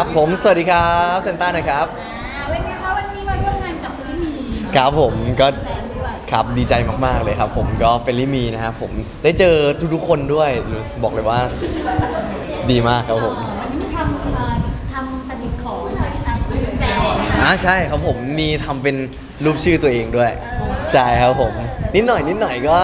ครับผมสวัสดีครับเซนต้านะครับอ่าเป็นไงคะวันนี้มาร่วมงานกับฟิลิปปินส์ครับผมก็แฟนด้วยครับดีใจมากๆเลยครับผมก็เฟลลี่มีนะครับผมได้เจอทุกๆคนด้วยรู้บอกเลยว่าดีมากครับผมเอ่อวันนี้ทำเอ่อทำประดิษฐ์ของอะไรคะแจกใช่ไหมอ่าใช่ครับผมมีทำเป็นรูปชื่อตัวเองด้วย ใช่ครับผม นิดหน่อยนิดหน่อยก็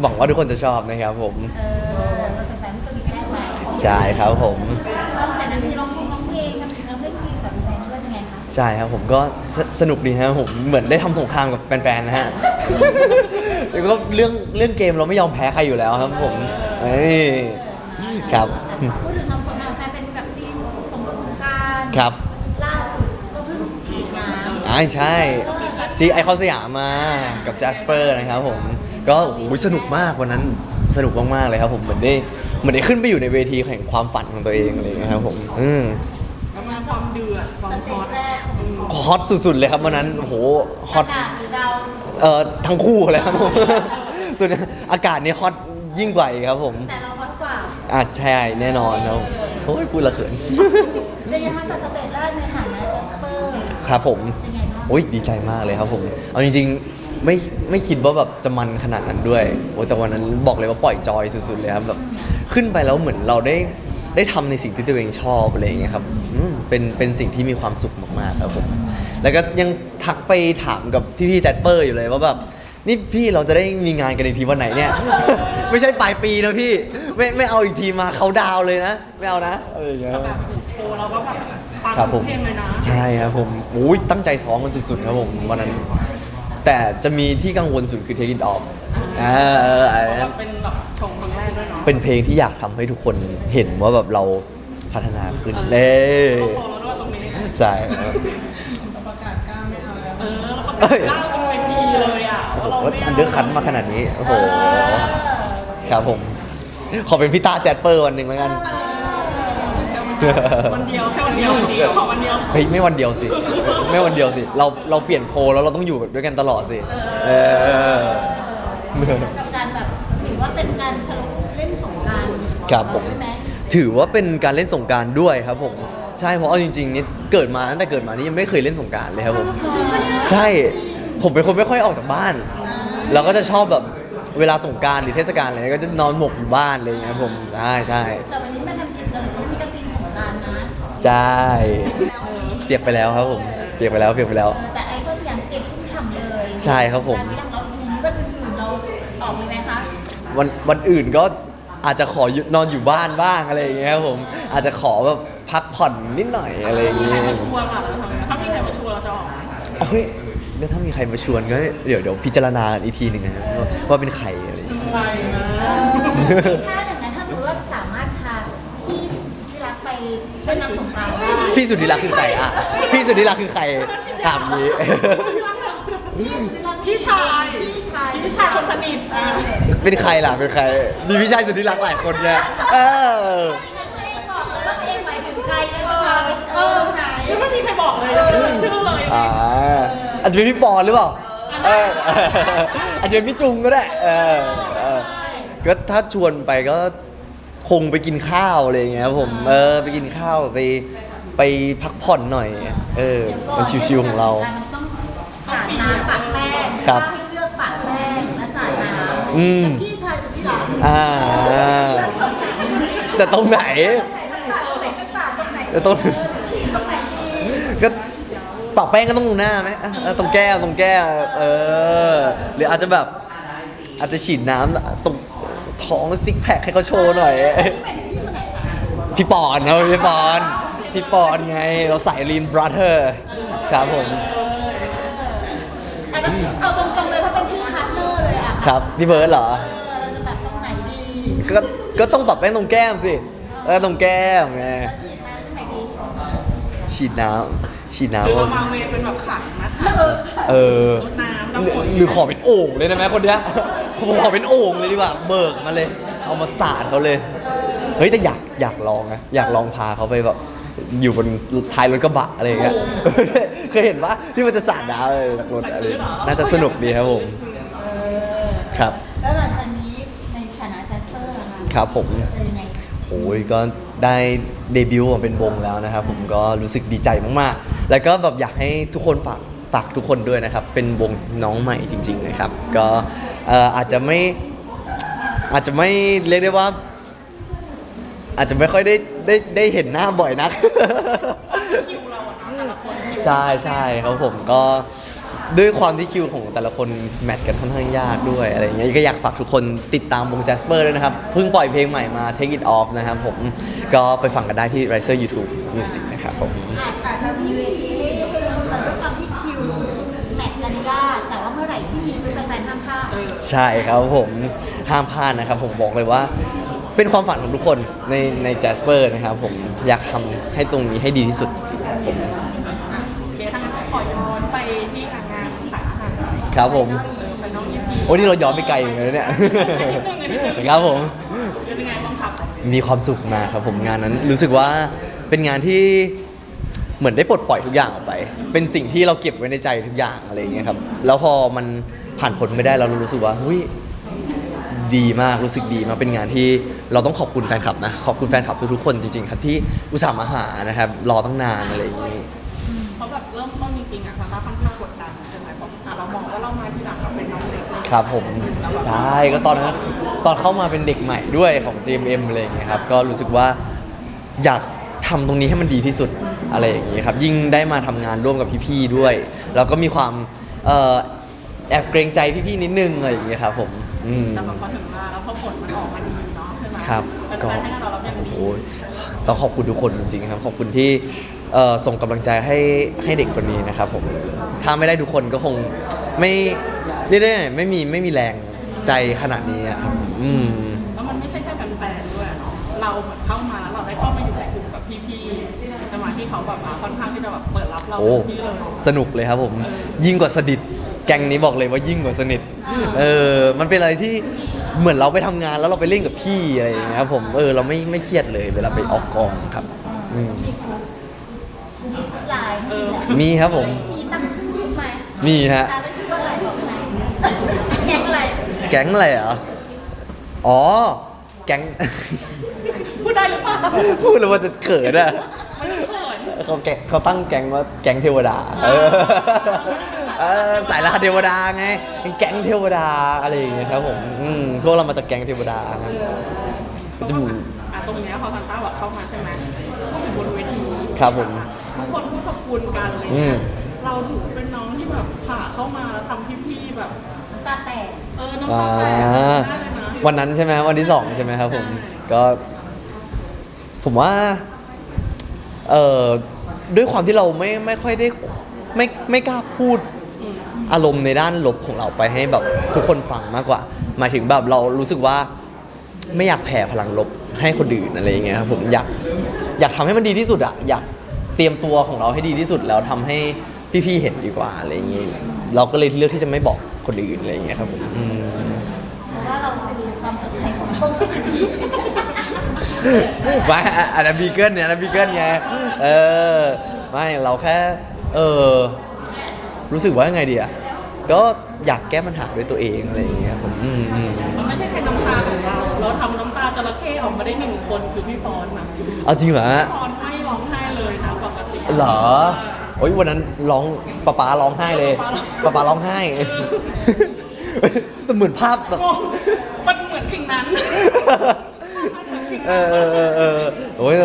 หวังว่าทุกคนจะชอบนะครับผม เออมาเป็นแฟนผู้ชมได้ไหมใช่ครับผมนอ ใช่ครับผมก็สสนุกดีครับผมเหมือนได้ทำสงครามกับแฟนๆนะฮะ แล้วก็เรื่องเรื่องเกมเราไม่ยอมแพ้ใครอยู่แล้วครับผมเอ้ยครับ พูดถึงความสนใจแฟนเป็นแบบทีมของสงกรารครับ ล่าสุดก็เพิ่งฉีดน้ำอ่าใช่ ที่ไอคอนสยามมากับ j จ s เปอร์นะครับผม ก็โอ้โหสนุกมากวันนั้นสนุกมากๆเลยครับผมเหมือนได้เหมือนได้ขึ้นไปอยู่ในเวทีแห่งความฝันของตัวเองอะไรอย่างเงี้ยครับผมอืมประมาณ ความเดือดควาสมเตฮอจตแรกของฮอตสุดๆเลยครับวันนั้นโอ้โหฮออาตกาศหรือดาวเอ่อทั้งคู่เลยครับผม ส่วนอากาศเนี่ยฮอตยิ่งกว่าอีกครับผมแต่เราฮอตกว่าอะใช่แน่นอนครับโอ้ยพูดละเขิน เป็นยังไงคะกับสเตจแรกในฐานะจัสเปอร์ครับผมเป็นไงบ้างโอ้ยดีใจมากเลยครับผม เอาจริงๆไม่ไม่คิดว่าแบบจะมันขนาดนั้นด้วยโอ้แต่วันนั้นบอกเลยว่าปล่อยจอยสุดๆเลยครับแบบขึ้นไปแล้วเหมือนเราได้ได้ทำในสิ่งที่ตัวเองชอบอะไรอย่างเงี้ยครับอืม เป็นเป็นสิ่งที่มีความสุขมากๆครับผมแล้วก็ยังทักไปถามกับพี่ๆแจดเปอร์อยู่เลยว่าแบบนี่พี่เราจะได้มีงานกันอีกทีวันไหนเนี่ย ไม่ใช่ปลายปีนะพี่ ไม่ไม่เอาอีกทีมาเขาดาวน์เลยนะ ไม่เอานะอะไรอย่างเงี้ยแบบโชว์เราก็แบบฟังครับผทุมกเพลงเลยนะใช่ครับผมโอ้ยตั้งใจซ้อมมันสุดๆครับผมวันนั้น แต่จะมีที่กังวลสุดคือ Take It Off อ่าเอออันเพราะนั้ว่านเป็นแบบชงครั้งแรกด้วยเนาะเป็นเพลงที่อยากทำให้ทุกคนเห็นว่าแบบเรา พัฒนาขึ้นเน่เราโตแล้วด้วยตรงนี้ใช่ครับประกาศกล้าไม่เอาแล้วเออแล้วก็เอ้ยกล้าเป็นเวทีเลยอะโอ้โหเราไม่อันเดอร์คัทมาขนาดนี้โอ้โหครับผม ขอเป็นพี่ตาแจดเปอร์วันหนึ่งแล้วกัน วันเดียวแค่วันเดียวขอวันเดียวเฮ้ยไม่วันเดียวสิ ไม่วันเดียวสิ เราเราเปลี่ยนโพลแล้วเราต้องอยู่ด้วยกันตลอดสิ เออ กับการแบบถือว่าเป็นการฉลองเล่นสงกรารครับผม ใช่ไหม ถือว่าเป็นการเล่นสงกรารด้วยครับผมใช่เพราะเอาจริงๆนี่เกิดมาตั้งแต่เกิดมานี่ยังไม่เคยเล่นสงกรารเลยครับผมใช่ผมเป็นคนไม่ค่อยออกจากบ้าน เราก็จะชอบแบบเวลาสงกรารหรือเทศกาลอะไรก็จะนอนหมกอยู่บ้านอะไรอย่างเงี้ยครับผมใช่ใช่แต่วันนี้มาทำกิจกรรมแบบนี้มีการตีนสงกรารนะใช่เปียกไปแล้วครับผมเปียกไปแล้วเปียกไปแล้วเออแต่ไอคอนสยามเปียกชุ่มฉ่ำเลยใช่ครับผมการที่เราอย่างนี้วันอื่นๆเราออกเลยไหมคะวันวันอื่นก็ อาจจะขออยู่นอนอยู่บ้านบ้างอะไรอย่างเงี้ยครับผมอาจจะขอแบบพักผ่อนนิดหน่อยอะไรอย่างมีเงี้ใครยมาชวนอะเราทำไงถ้ามีใครมาชวนเราจะออกไหมเฮ้ยแล้วถ้ามีใครมาชวนก็เดี๋ยวเดี๋ยวพิจารณากันอีกทีหนึ่งนะครับว่าว่าเป็นใครอะไรอย่างเงี้ยอะไรนะถ้าอย่างนั้นถ้าสมมติว่าสามารถพาพี่สุดที่รักไปเล่นน้ำสงกรารได้พี่สุดที่รักคือใครอะพี่สุดที่รักคือใครถามนี้ พี่ชาย พี่ ชายพี่ชายคนสนิทอะเป็นใครล่ะเป็นใคร มีพี่ชายสุดที่รักหลายคนเนี่ยเออตัวเองบอกเลยว่าตัวเองหมายถึงใครแล้วจะพาไปเออไหนยังไม่มีใครบอกเลยยังไม่รู้ชื่อเลยอ่าอาจจะเป็นพี่ปอนหรือเปล่าเอออาจจะเป็นพี่จุงก็ได้เออเออก็ถ้าชวนไปก็คงไปกินข้าวอะไรอย่างเงี้ยครับผมเออไปกินข้าวไปไปพักผ่อนหน่อย เออมันชิวๆของเรา มันต้องสาดน้ำปะแป้งครับถ้าใอืมำแต่พี่ชายสุดที่รักอ่าจะตรงไหน จะตรงก็ปากแป้งก็ต้องตรงหน้าไหมอะอะตรงแก้มตรงแก้มเออหรืออาจจะแบบ อาจจะฉีดน้ำตรงท้องซิกแพคให้เขาโชว์หน่อย พี่ปอนนะพี่ปอน พี่ปอนไง เราใส่ลีนบรัเธอร์ครับผม แต่ก็เอาตรงๆเลยถ้าเป็นพี่พาร์ทเนอร์เลยอะ ครับพี่เบิร์ดเหรอ เออเราจะแบบตรงไหนดีก็ก็ต้องปรับแป้งตรงแก้มสิเออตรงแก้มไงแล้วฉีดน้ำตรงไหนดีฉีดน้ำฉีดหรือน้ำเรามาเวย์เป็นแบบขันนะคะ เออน้ำหน้ำรือฝนหรือขอเป็นโอ่งเลยได้ไหมคนเนี้ยผมขอเป็นโอ่งเลยดีกว่าเบิกมาเลย เอามาสาดเขาเลยเฮ้ยแต่อยากอยากลองนะอยากลองพาเขาไปแบบอยู่บนท้ายรถกระบะอะไรอย่างเงี้ยเคยเห็นปะที่มันจะสาดน้ำเลยจากรถอะไรน่าจะสนุกดีครับผม ครับ แล้วหลังจากนี้ในฐานะแจสเปอร์อะค่ะครับผม จะยังไงโหโหยก็ได้เดบิวต์มาเป็นวงแล้วนะครับ ผมก็รู้สึกดีใจมากๆ แล้วก็แบบอยากให้ทุกคนฝากฝากทุกคนด้วยนะครับ เป็นวงน้องใหม่จริง ๆ นะครับ ก็เอ่ออาจจะไม่อาจจะไม่เรียกได้ว่า อาจจะไม่ค่อยได้ได้ได้เห็นหน้าบ่อยนักคิวเราอะนะแต่ละคนคิวใช่ใช่ครับผมก็ ด้วยความที่คิวของแต่ละคนแมทกันค่อนข้างยากด้วยอะไรเงี้ยก็อยากฝากทุกคนติดตามวง Jasper ด้วยนะครับ เพิ่งปล่อยเพลงใหม่มา Take It Off นะครับผมก็ไปฟังกันได้ที่ Riser YouTube Music นะครับผมอาจจะมีเวทีแต่ด้วยความที่คิวแมทกันยากแต่ว่าเมื่อไหร่ที่มีคือแฟนๆห้ามพลาดใช่ครับผมห้ามพลาดนะครับผมบอกเลยว่าเป็นความฝันของทุกคนในใน Jasper นะครับผมอยากทำให้ตรงนี้ให้ดีที่สุดจริงๆผมโอเคถ้างั้นขอ ครับผมเออเป็นน้องยิปปี้โอ้นี่เราย้อนไปไกลอยู่เลยเนี่ย ครับผม เป็นยังไงบ้างครับมีความสุขมากครับผมงานนั้นรู้สึกว่าเป็นงานที่เหมือนได้ปลดปล่อยทุกอย่างออกไป เป็นสิ่งที่เราเก็บไว้ในใจทุกอย่างอะไรอย่างเงี้ยครับแล้วพอมันผ่านผลไม่ได้เรารู้สึกว่าหุ้ยดีมากรู้สึกดีมากเป็นงานที่เราต้องขอบคุณแฟนคลับนะขอบคุณแฟนคลับทุกๆคนจริงๆครับที่อุตส่าห์มาหานะครับรอตั้งนานอะไรอย่างงี้เพราะแบบเริ่มต้นจริงๆอะทางเราค่อนข้างกด ครับผมใช่ก็ตอนนั้นตอนเข้ามาเป็นเด็กใหม่ด้วยของ GMM อะไรอย่างเงี้ยครับก็รู้สึกว่าอยากทำตรงนี้ให้มันดีที่สุดอะไรอย่างงี้ครับยิ่งได้มาทำงานร่วมกับพี่ๆด้วย แล้วก็มีความเอ่อแอบเกรงใจพี่ๆนิดนึงอะไรอย่างเงี้ยครับผมอืม แต่แบบพอถึงมาแล้วพอผลมันออกมาดีเนาะใช่ไหมครับแต่ก็แฟนให้เรารับอย่างดีโอ้ยต้องขอบคุณทุกคนจริงๆครับ ขอบคุณที่เอ่อส่งกำลังใจให้ให้เด็กคนนี้นะครับผม ถ้าไม่ได้ทุกคนก็คงไม่ เรียกได้ไงไม่มีไม่มีแรงใจขนาดนี้อะครับอืม แล้วมันไม่ใช่แค่แฟนๆด้วยอะเนาะ เราเหมือนเข้ามาแล้วเราได้เข้ามาอยู่ในกลุ่มกับพี่ๆจังหวะที่เขาแบบว่าค่อนข้างที่จะแบบเปิดรับเราโอ้เต็มที่เลยเนาะสนุกเลยครับผม ยิ่งกว่าสนิทแกงนี้บอกเลยว่ายิ่งกว่าสนิทเออมันเป็นอะไรที่เหมือนเราไปทำงานแล้วเราไปเล่นกับพี่อะไรอย่างเงี้ยครับผมเออเราไม่ไม่เครียดเลย เวลาไปออกกองครับอืมหลายมีแหละมีครับผม มีตั้งชื่อไหมมีฮะตั้งชื่อว่าอะไรบอกไหมแกงอะไร แก๊งอะไรเหรออ๋อ แก๊ง พูดได้หรือเปล่าพูดเลยว่าจะเขินอะไม่เขินเขาแกงเขาตั้งแก๊งว่าแก๊งเทวดา เออเออสายรหัสเทวดาไง แก๊งเทวดาอะไรอย่างเงี้ยครับผมอืมพวกเรามาจากแก๊งเทวดาครับเพราะว่าอะตรงเนี้ยพอตันต้าแบบเข้ามาใช่ไหมเข้าถึงบนเวทีครับผม ทุกคนพูดขอบคุณกันอะไรอืเงี้มยเราถือเป็นน้องที่แบบผ่าเข้ามาแล้วทำพี่ๆแบบน้ำตาแตกเออน้ำอ่าตาแตกได้เลยนะวันนั้นใช่ไหมวันที่สองใช่ไหมครับผมใช่ก็ ผมว่าเอ่อด้วยความที่เราไม่ไม่ค่อยได้ไม่ไม่กล้าพูดอารมณ์ในด้านลบของเราไปให้แบบทุกคนฟังมากกว่า หมายถึงแบบเรารู้สึกว่าไม่อยากแผ่พลังลบให้คนอื่นอะไรอย่างเงี้ยครับผมอยากอยากทำให้มันดีที่สุดอะอยากเตรียมตัวของเราให้ดีที่สุดแล้วทำให้พี่ๆเห็นดีกว่าอะไรอย่างเงี้ยเราก็เลยเลือกที่จะไม่บอก คนอื่นอะไรอย่างเงี้ยครับผมอืมเพราะว่าเราคือความสดใสของโลกไม่อะอันนั้นบีเกิลเนี่ยอันนั้นบีเกิลไงเออไม่เราแค่เออรู้สึกว่ายังไงดีอะก็อยากแก้ปัญหาด้วยตัวเองอะไรอย่างเงี้ยผมอืมอืม มันไม่ใช่แค่น้ำตาของเรา เราทำน้ำตาจระเข้ออกมาได้หนึ่งคนคือพี่ฟอนนะเอาจริงเหรอฮะ ฟอนให้ร้องไห้เลยนะปกติเหรอ โอ้ยวันนั้นร้องป๊าป๊าร้องไห้เลยป๊าป๊าร้องไห้ มันเหมือนภาพแบบงงมันเหมือนสิ่งนั้น เออเออเออเออโอ้ย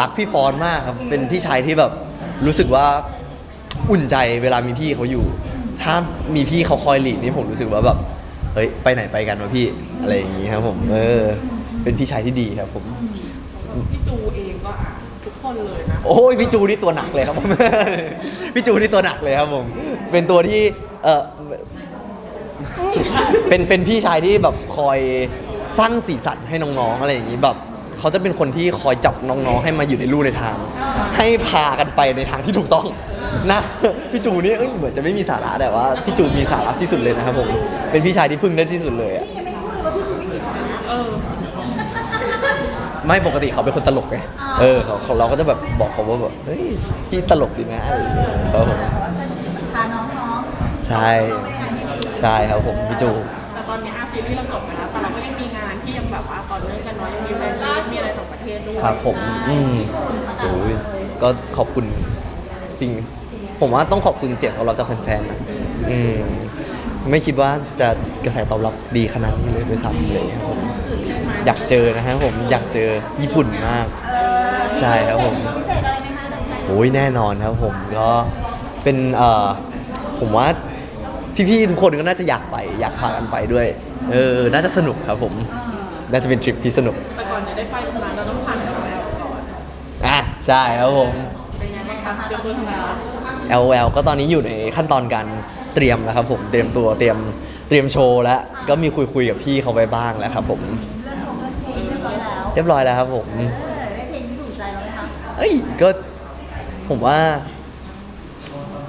รักพี่ฟอนมากครับ เป็นพี่ชายที่แบบรู้สึกว่าอุ่นใจเวลามีพี่เขาอยู่ ถ้ามีพี่เขาคอยหลีดนี่ผมรู้สึกว่าแบบ เฮ้ยไปไหนไปกันวะพี่ อะไรอย่างงี้ครับผม เออ เป็นพี่ชายที่ดีครับผม พี่จูเองก็อะทุก คนเลยนะ โอ้ยพี่จูนี่ตัวหนักเลยครับผม พี่จูนี่ตัวหนักเลยครับผม เป็นตัวที่เออเป็นเป็นพี่ชายที่แบบคอยสร้างสีสันให้น้องๆอะไรอย่างนี้แบบเขาจะเป็นคนที่คอยจับน้องๆ ให้มาอยู่ในลู่ในทาง ให้พากันไปในทางที่ถูกต้องนะพี่จูนี่เอ้ยเหมือนจะไม่มีสาระแต่ว่าพี่จูมีสาระที่สุดเลยนะครับผมเป็นพี่ชายที่พึ่งได้ที่สุดเลยอะ พี่ยังไม่ได้พูดเลยว่าพี่จูไม่มีสาระ เออ ไม่ปกติเขาเป็นคนตลกไงเออเขาเขาเราก็จะแบบบอกเขาว่าแบบเฮ้ยพี่ตลกดีนะอะไรอย่างเงี้ยครับผมแต่ว่าจะพาน้องๆใช่น้องๆไปในทางที่ดีใช่ครับผมพี่จูแต่ตอนนี้อาซีรีส์เราจบไปแล้วแต่เราก็ยังมีงานที่ยังแบบว่าต่อเนื่องกันเนาะยังมีแฟนมีตมีอะไรต่างประเทศด้วยครับผมใช่อืมญี่ปุ่นประกาศโอ้ยเลยก็ขอบคุณสิ่งผมว่าต้องขอบคุณเสียงตอบรับจากแฟนๆนะอืมไม่คิดว่าจะกระแสตอบรับดีขนาดนี้เลยด้วยซ้ำเลยครับผม อยากเจอนะฮะผมอยากเจอญี่ปุ่นมากเออใช่ครับผมพิเศษอะไรไหมคะเดินไปโอ้ยแน่นอนครับผมก็เป็นเอ่อผมว่าพี่ๆทุกคนก็น่าจะอยากไป อยากพากันไปด้วย เออ น่าจะสนุกครับผมน่าจะเป็นทริปที่สนุกแต่ก่อนจะได้ไปตรงนั้นเราต้องผ่านแล้วก่อนอะใช่ครับผม เป็นไงบ้างคะเตรียมตัวทำงานแล้ว LOL ก็ตอนนี้อยู่ในขั้นตอนการเตรียมแล้วครับผมเตรียมตัวเตรียม เตรียมโชว์แล้วก็มีคุยคุยๆกับพี่เขาไปบ้างแล้วครับ ผมเรื่องของเรื่องเพลงเรียบร้อยแล้ว เรียบร้อยแล้วครับผม เออได้เพลงที่ถูกใจเราไหมคะเอ้ยก็ผมว่า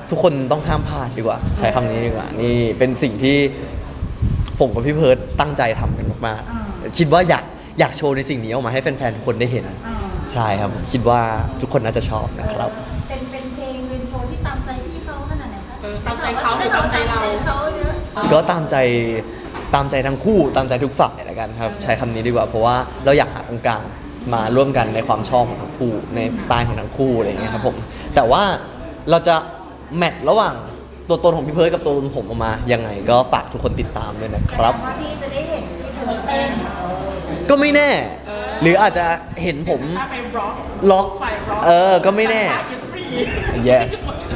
ทุกคนต้องห้ามพลาดดีกว่า ใช้คำนี้ดีกว่า นี่เป็นสิ่งที่ผมกับพี่เพิร์ดตั้งใจทำกันมากๆคิดว่าอยากอยากโชว์ในสิ่งนี้ออกมาให้แฟนๆทุกคนได้เห็น เออใช่ครับผมคิดว่าทุกคนน่าจะชอบนะครับ เป็นเป็นเพลงเป็นโชว์ที่ตามใจพี่เขาขนาดไหนคะเออตามใจเขาหรือตามใจเราตมเขาเยอะ ก็ตามใจตามใจทั้งคู่ตามใจทุกฝ่ายแล้วกันครับ ใช้คำนี้ดีกว่าเพราะว่าเราอยากหาตรงกลางมาร่วมกันในความชอบของทั้งคู่ในสไตล์ของทั้งคู่อะไรอย่างเงี้ยครับผมแต่ว่าเราจะแมทระหว่างตัวตนของพี่เพิร์ดกับตัวตนผมออกมายังไงก็ฝากทุกคนติดตามด้วยนะครับ ว่าพี่จะได้เห็นพี่เพิร์ดเต้นก็ไม่แน่ หรืออาจจะเห็นผมถ้าไปร็อกล็อกฝ่ายร็อกเออ ก็ไม่แน่อิสฟรี yes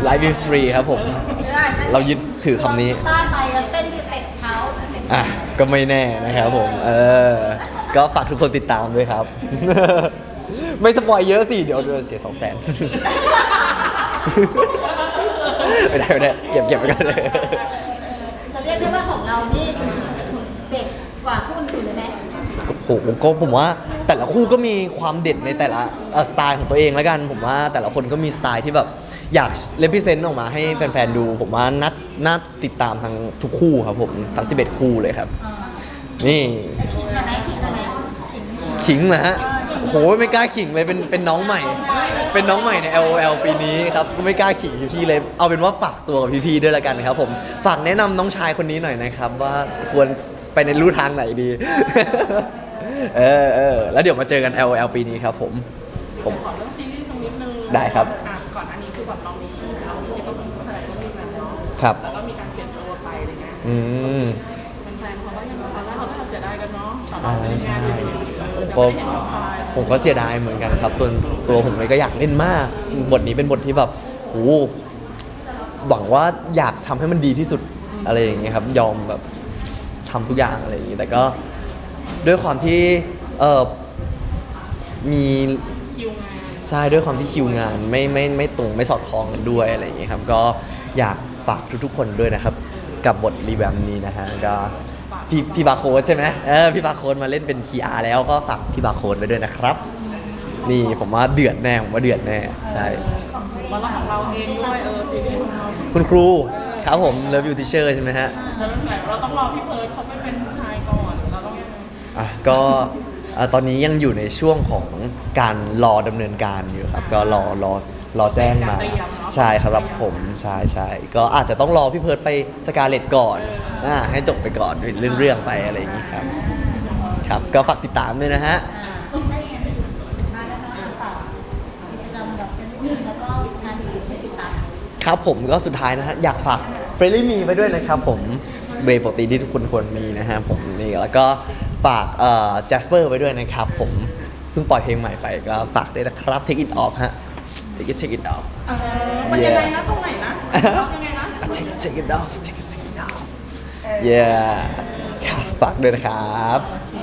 live is free ครับผม หรืออาจจะเรายึด ถือคำนี้ ต้านไปแล้วเต้นสเต็ปเขาสเต็ปอะ ก็ไม่แน่นะครับผม เออ ก็ฝากทุกคนติดตามด้วยครับ ไม่สปอยเยอะสิ เดี๋ยวเดี๋ยวเสียสองแสน ไม่ได้ไม่ได้เก็บเก็บไปก่อนเลย จะเรียกได้ว่าของเรานี่เด็ดกว่าคู่อื่นเลยไหม โอ้โหก็ผมว่าแต่ละคู่ก็มีความเด็ดในแต่ละสไตล์ของตัวเองแล้วกัน ผมว่าแต่ละคนก็มีสไตล์ที่แบบอยากเลพิเซนต์ออกมาให้แฟนๆดู ผมว่านัดน่าติดตามทั้งทุกคู่ครับผมทั้ง 11 คู่เลยครับ นี่แล้วคิดมาไหมคิดมาไหมขิงนะฮะโหไม่กล้าขิงเลยเป็นเป็นน้องใหม่ เป็นน้องใหม่ใน LOL ปีนี้ครับไม่กล้าขิงพี่เลย เอาเป็นว่าฝากตัวกับพี่ๆด้วยละกันครับผมฝากแนะนำน้องชายคนนี้หน่อยนะครับ ว่าควรไปในรูทางไหนดี เออเออแล้วเดี๋ยวมาเจอกัน LOL ปีนี้ครับผม ผม ขอเรื่องซีรีส์ตรงนิดนึงได้ครับ อะก่อนอันนี้คือแบบเรามีเรามีต้องมีอะไรก็มีแบบเนาะครับแล้วก็มีการเปลี่ยนตัวไปอะไรเงี้ยอืมแฟนๆเขาว่ายังไงตอนแรกเขาก็เสียดายกันเนาะตอนอ่าเราไม่ได้ใช่งานอยู่ดีๆแบบเออจะก็ไม่ได้เห็นน้องพายผมก็เสียดายเหมือนกันครับ ตัวตัวผมเองก็อยากเล่นมาก บทนี้เป็นบทที่แบบโอ้โหหวังว่าอยากทำให้มันดีที่สุดอะไรอย่างเงี้ยครับ ยอมแบบทำทุกอย่างอะไรอย่างงี้แต่ก็ ด้วยความที่เออมีคิวงานใช่ด้วยความที่คิวงานไม่ไม่ไม่ตรงไม่สอดคล้องกันด้วยอะไรอย่างเงี้ยครับก็อยากฝากทุกๆคนด้วยนะครับ กับบทรีแวมนี้นะฮะก็พี่พี่บาร์โค้ดใช่ไหมเออพี่บาร์โค้ดมาเล่นเป็น PR แล้วก็ฝากพี่บาร์โค้ดไว้ด้วยนะครับ นี่ผมว่าเดือดแน่ผมว่าเดือดแน่ใช่แล้วก็ของเราเองด้วยเออซีรีส์ของเราคุณครูครับผม Love You Teacher ใช่ไหมฮะ จะเป็นแบบเราต้องรอพี่เพิร์ดเขาไปเป็นชายก่อน อะก็เอ่อตอนนี้ยังอยู่ในช่วงของการรอดำเนินการอยู่ครับ ก็รอรอรอแจ้งมาใช่ครับรับผมใช่ใช่ก็อาจจะต้องรอพี่เพิร์ดไปสกาเลตก่อนอ่าให้จบไปก่อนเรื่องเรื่องๆไปอะไรอย่างนี้ครับ ครับก็ฝากติดตามด้วยนะฮะ ได้ยังไงมาแล้วนะฝากกิจกรรมกับเซนต์แล้วก็งานอื่นให้ติดตาม ครับผมก็สุดท้ายนะฮะ อยากฝากเฟร n ลี่มีไปด้วยนะครับผมเวย์ปกติที่ทุกคนควรมีนะฮะผมนี่แล้วก็ ฝากเอ่อ Jasper ไปด้วยนะครับ ผมเพิ่งปล่อยเพลงใหม่ไปก็ฝากด้วยนะครับ Take it off ฮะ Take it take it off เออมันยังไงนะตรงไหนนะยังไงนะ take it take it off take it take it off yeah ครับฝากด้วยนะครับโ